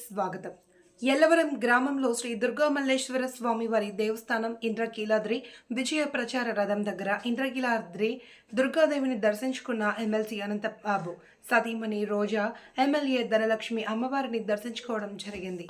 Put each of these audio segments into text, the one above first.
స్వాగతం ఎల్లవరం గ్రామంలో శ్రీ దుర్గామల్లేశ్వర స్వామి వారి దేవస్థానం ఇంద్రకీలాద్రి విజయ ప్రచార రథం దగ్గర ఇంద్రకీలాద్రి దుర్గాదేవిని దర్శించుకున్న ఎమ్మెల్సీ అనంతబాబు సతీమణి రోజా ఎమ్మెల్యే ధనలక్ష్మి అమ్మవారిని దర్శించుకోవడం జరిగింది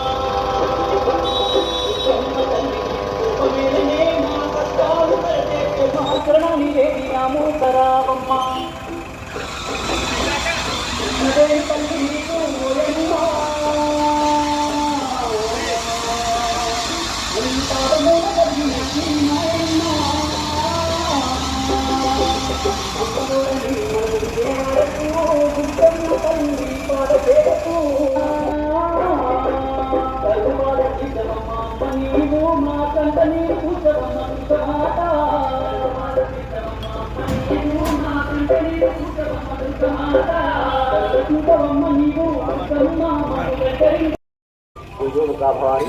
విషవమ్మ మా కంట నీరు కూర్చవమ్మ విషవాత ఉద్యోగ కాపాడి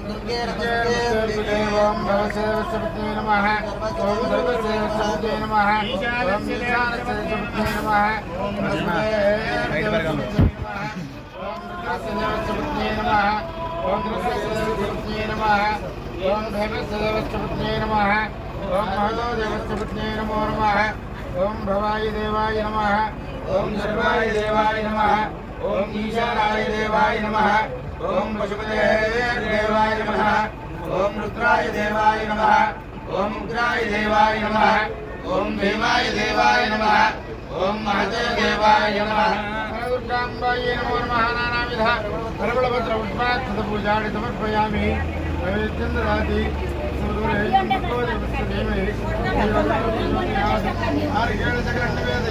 ॐ सर्वसेवसुभ्ये नमः। ॐ सर्वसेवसुभ्ये नमो नमः ॐ भवाय देवाय नमः। ॐ सर्वाय देवाय नमः। ओम ईशानाय देवाय नमः। ओम पशुपते देवाय नमः। ओम रुद्राय देवाय नमः। ओम उग्राय देवाय नमः। ओम भीमाय देवाय नमः। ओम महते देवाय नमः। रुद्राम्बाय దదాతి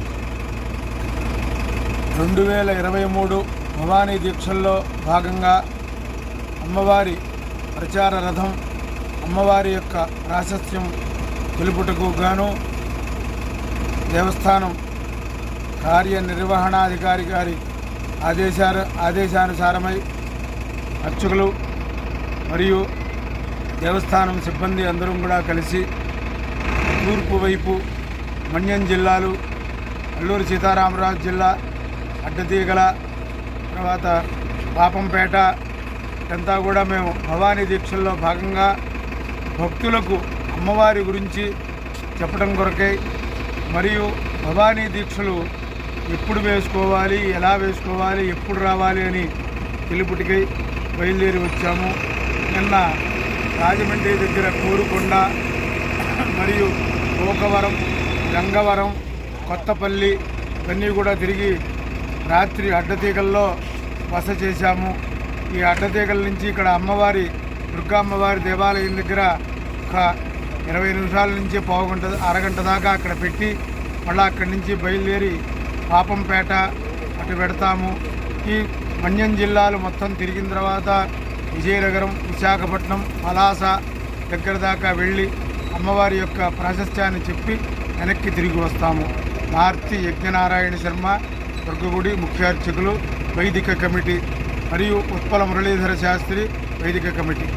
రెండు వేల ఇరవై మూడు భవానీ దీక్షల్లో భాగంగా అమ్మవారి ప్రచార రథం అమ్మవారి యొక్క ప్రాశస్త్యం తెలుపుటకు గాను దేవస్థానం కార్యనిర్వహణాధికారి గారి ఆదేశాల ఆదేశానుసారమై అర్చకులు మరియు దేవస్థానం సిబ్బంది అందరం కూడా కలిసి తూర్పు వైపు మన్యం జిల్లాలు అల్లూరు సీతారామరాజు జిల్లా అడ్డతీగల తర్వాత పాపంపేట ఇదంతా కూడా మేము భవానీ దీక్షల్లో భాగంగా భక్తులకు అమ్మవారి గురించి చెప్పడం కొరకై మరియు భవానీ దీక్షలు ఎప్పుడు వేసుకోవాలి ఎలా వేసుకోవాలి ఎప్పుడు రావాలి అని తెలుపుటికై బయలుదేరి వచ్చాము. నిన్న రాజమండ్రి దగ్గర కోరుకొండ మరియు గోకవరం గంగవరం కొత్తపల్లి ఇవన్నీ కూడా తిరిగి రాత్రి అడ్డతీగల్లో బస చేశాము. ఈ అడ్డతీగల నుంచి ఇక్కడ అమ్మవారి దుర్గా అమ్మవారి దేవాలయం దగ్గర ఒక ఇరవై నిమిషాల నుంచి పావుగంట అరగంట దాకా అక్కడ పెట్టి మళ్ళీ అక్కడి నుంచి బయలుదేరి పాపంపేట అటు పెడతాము. ఈ మన్యం జిల్లాలు మొత్తం తిరిగిన తర్వాత విజయనగరం విశాఖపట్నం పలాస దగ్గర దాకా వెళ్ళి అమ్మవారి యొక్క ప్రాశస్త్యాన్ని చెప్పి వెనక్కి తిరిగి వస్తాము. భారతి యజ్ఞనారాయణ శర్మ దుర్గగుడి ముఖ్య అర్చకులు వైదిక కమిటీ మరియు ఉత్పల మురళీధర శాస్త్రి వైదిక కమిటీ.